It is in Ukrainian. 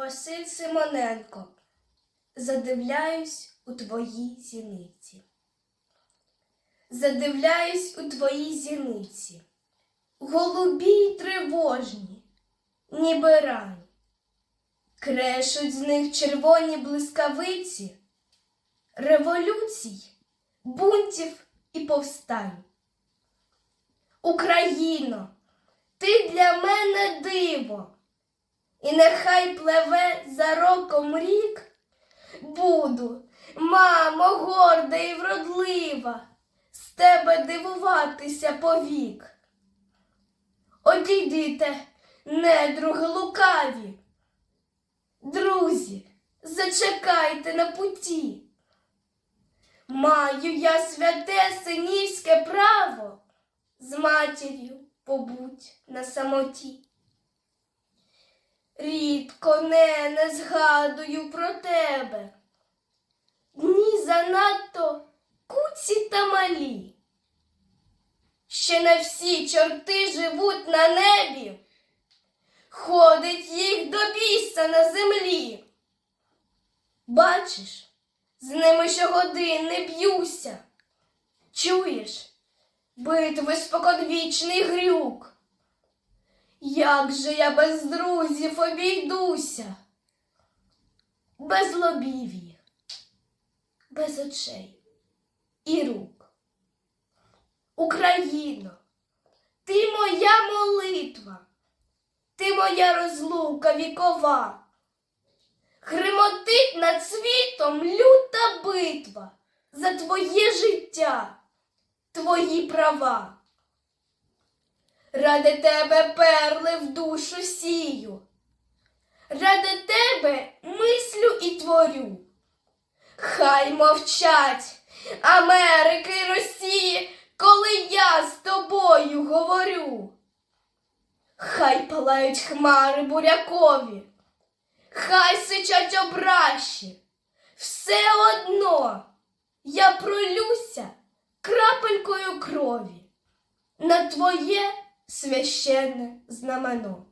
Василь Симоненко. Задивляюсь у твої зіниці. Задивляюсь у твої зіниці. Голубі й тривожні, ніби рань. Крешуть з них червоні блискавиці, революцій, бунтів і повстань. Україно, ти для мене диво, і нехай пливе за роком рік. Буду, мамо, горда і вродлива, з тебе дивуватися повік. Одійдите, недруги лукаві. Друзі, зачекайте на путі. Маю я святе синівське право з матір'ю побудь на самоті. Рідко не, не згадую про тебе. Дні занадто куці та малі. Ще не всі чорти живуть на небі, ходить їх до біса на землі. Бачиш, з ними щогодини б'юся. Чуєш, битви споконвічний грюк. Як же я без друзів обійдуся, без лобів їх, без очей і рук. Україно, ти моя молитва, ти моя розлука вікова. Гримотить над світом люта битва за твоє життя, твої права. Ради тебе перли в душу сію, ради тебе мислю і творю. Хай мовчать Америки й Росії, коли я з тобою говорю. Хай палають хмари бурякові, хай сичать обращі, все одно я пролюся крапелькою крові на твоє священне знамено.